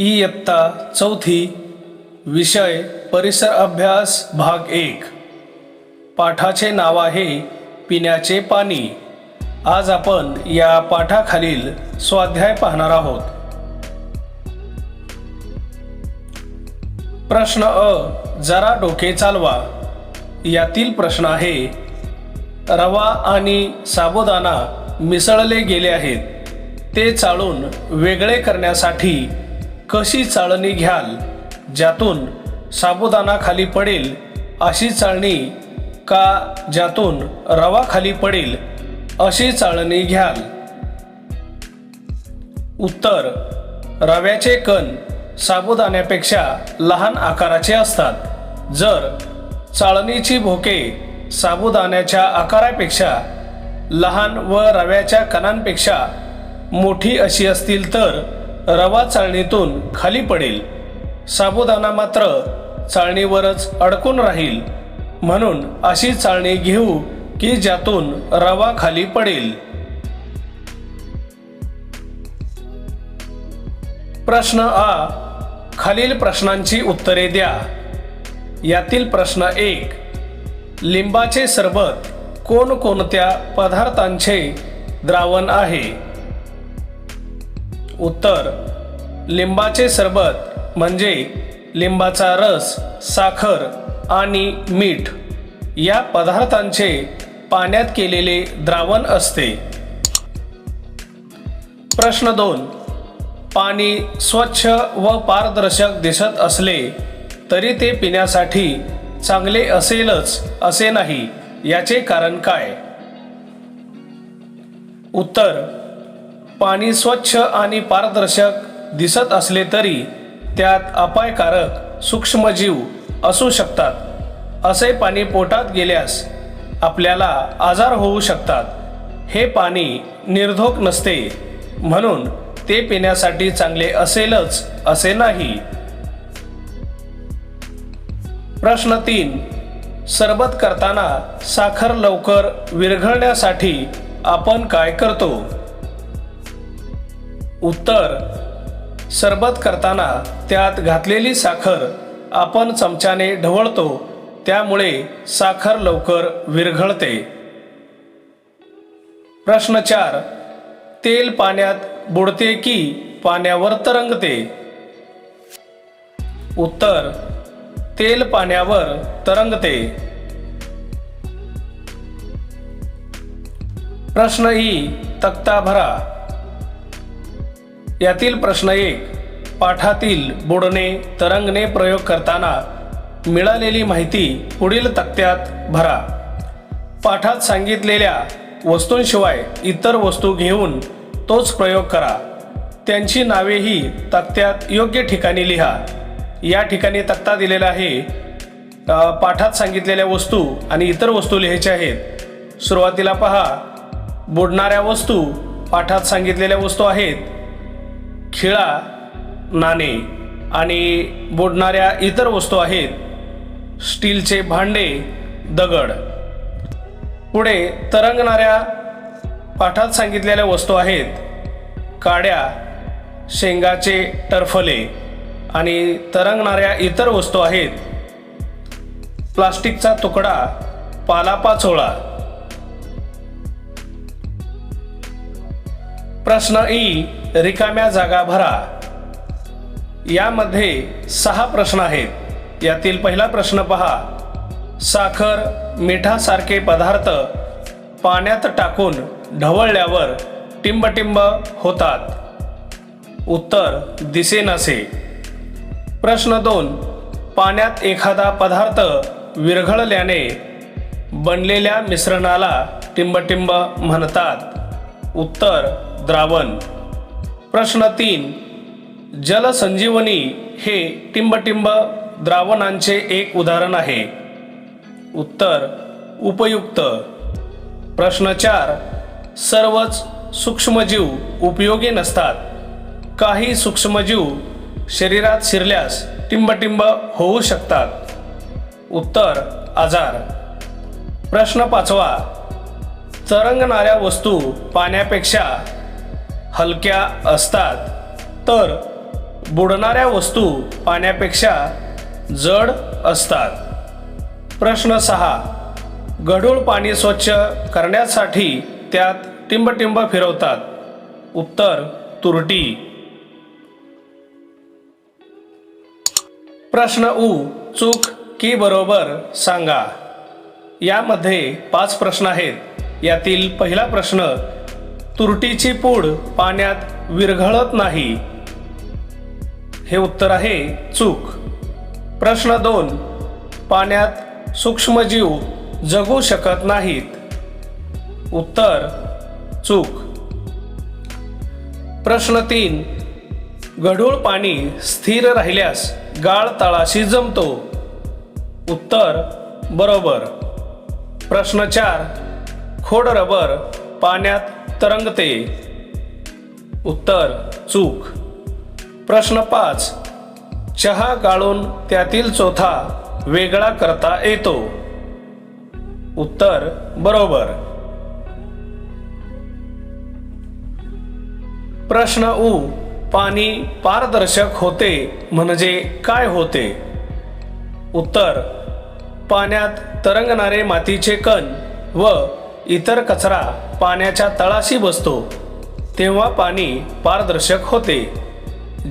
इयत्ता चौथी विषय परिसर अभ्यास भाग एक. पाठाचे नाव आहे पिण्याचे पाणी. आज आपण या पाठाखालील स्वाध्याय पाहणार आहोत. प्रश्न अ जरा डोके चालवा. यातील प्रश्न आहे रवा आणि साबुदाणा मिसळले गेले आहेत. ते चाळून वेगळे करण्यासाठी कशी चाळणी घ्याल? ज्यातून साबुदाणा खाली पडेल अशी चाळणी का ज्यातून रवा खाली पडेल अशी चाळणी घ्याल? उत्तर रव्याचे कण साबुदाण्यापेक्षा लहान आकाराचे असतात. जर चाळणीची भोके साबुदाण्याच्या आकारापेक्षा लहान व रव्याच्या कणांपेक्षा मोठी अशी असतील तर रवा चाळणीतून खाली पडेल. साबुदाणा मात्र चाळणीवरच अडकून राहील. म्हणून अशी चाळणी घेऊ की ज्यातून रवा खाली पडेल. प्रश्न आ. खालील प्रश्नांची उत्तरे द्या. यातील प्रश्न एक. लिंबाचे सरबत कोणकोणत्या पदार्थांचे द्रावण आहे? उत्तर लिंबाचे सरबत म्हणजे लिंबाचा रस साखर आणि मीठ. या पदार्थांचे पाण्यात केलेले द्रावण असते. प्रश्न दोन. पाणी स्वच्छ व पारदर्शक दिसत असले तरी ते पिण्यासाठी चांगले असेलच असे नाही याचे कारण काय? उत्तर पाणी स्वच्छ आणि पारदर्शक दिसत असले तरी त्यात अपायकारक सूक्ष्मजीव असू शकतात. असे पाणी पोटात गेल्यास आपल्याला आजार होऊ शकतात. हे पाणी निर्धोक नसते. म्हणून ते पिण्यासाठी चांगले असेलच असे नाही. प्रश्न तीन. सरबत करताना साखर लवकर विरघळण्यासाठी आपण काय करतो? उत्तर. सरबत करताना त्यात घातलेली साखर आपण चमच्याने ढवळतो त्यामुळे साखर लवकर विरघळते. प्रश्न चार. तेल पाण्यात बुडते की पाण्यावर तरंगते? उत्तर. तेल पाण्यावर तरंगते. प्रश्न ई. तक्ता भरा. यातील प्रश्न एक पाठातील बुडणे तरंगणे प्रयोग करताना मिळालेली माहिती पुढील तक्त्यात भरा. पाठात सांगितलेल्या वस्तूंशिवाय इतर वस्तू घेऊन तोच प्रयोग करा. त्यांची नावेही तक्त्यात योग्य ठिकाणी लिहा. या ठिकाणी तक्ता दिलेला आहे. पाठात सांगितलेल्या वस्तू आणि इतर वस्तू लिहायच्या आहेत. सुरुवातीला पहा. बुडणाऱ्या वस्तू पाठात सांगितलेल्या वस्तू आहेत. खिळा नाणे आणि बुडणाऱ्या इतर वस्तू आहेत. स्टीलचे भांडे दगड. पुढे तरंगणाऱ्या पाठात सांगितलेल्या वस्तू आहेत. काड्या शेंगाचे टरफले आणि तरंगणाऱ्या इतर वस्तू आहेत. प्लास्टिकचा तुकडा पालापाचोळा. प्रश्न ई रिकाम्या जागा भरा. यामध्ये सहा प्रश्न आहेत. यातील पहिला प्रश्न पहा. साखर मिठासारखे पदार्थ पाण्यात टाकून ढवळल्यावर टिंबटिंब होतात. उत्तर दिसेनासे. प्रश्न दोन पाण्यात एखादा पदार्थ विरघळल्याने बनलेल्या मिश्रणाला टिंबटिंब म्हणतात. उत्तर द्रावण. प्रश्न तीन जलसंजीवनी हे टिंबटिंब द्रावणांचे एक उदाहरण आहे. उत्तर उपयुक्त. प्रश्न चार सर्वच सूक्ष्मजीव उपयोगी नसतात. काही सूक्ष्मजीव शरीरात शिरल्यास टिंबटिंब होऊ शकतात. उत्तर आजार. प्रश्न पाचवा तरंगणाऱ्या वस्तू पाण्यापेक्षा हलक्या असतात तर बुडणाऱ्या वस्तू पाण्यापेक्षा जड असतात. प्रश्न सहा. गढूळ पाणी स्वच्छ करण्यासाठी त्यात टिंबटिंब फिरवतात. उत्तर तुरटी. प्रश्न उ. चूक की बरोबर सांगा. यामध्ये पाच प्रश्न आहेत. यातील पहिला प्रश्न तुरटीची पूड पाण्यात विरघळत नाही. हे उत्तर आहे चूक. प्रश्न दोन पाण्यात सूक्ष्मजीव जगू शकत नाहीत. उत्तर चूक. प्रश्न तीन गढूळ पाणी स्थिर राहिल्यास गाळ तळाशी जमतो. उत्तर बरोबर. प्रश्न चार खोड रबर पाण्यात तरंगते. उत्तर चूक. प्रश्न पाच. चहा गाळून त्यातील चोथा वेगळा करता येतो. उत्तर बरोबर. प्रश्न उ. पाणी पारदर्शक होते म्हणजे काय होते? उत्तर. पाण्यात तरंगणारे मातीचे कण व इतर कचरा पाण्याच्या तळाशी बसतो तेव्हा पाणी पारदर्शक होते.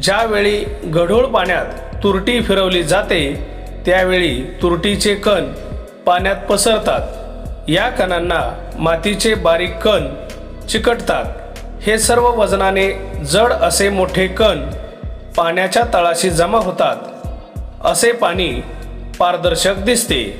ज्यावेळी गढूळ पाण्यात तुरटी फिरवली जाते त्यावेळी तुरटीचे कण पाण्यात पसरतात. या कणांना मातीचे बारीक कण चिकटतात. हे सर्व वजनाने जड असे मोठे कण पाण्याच्या तळाशी जमा होतात. असे पाणी पारदर्शक दिसते.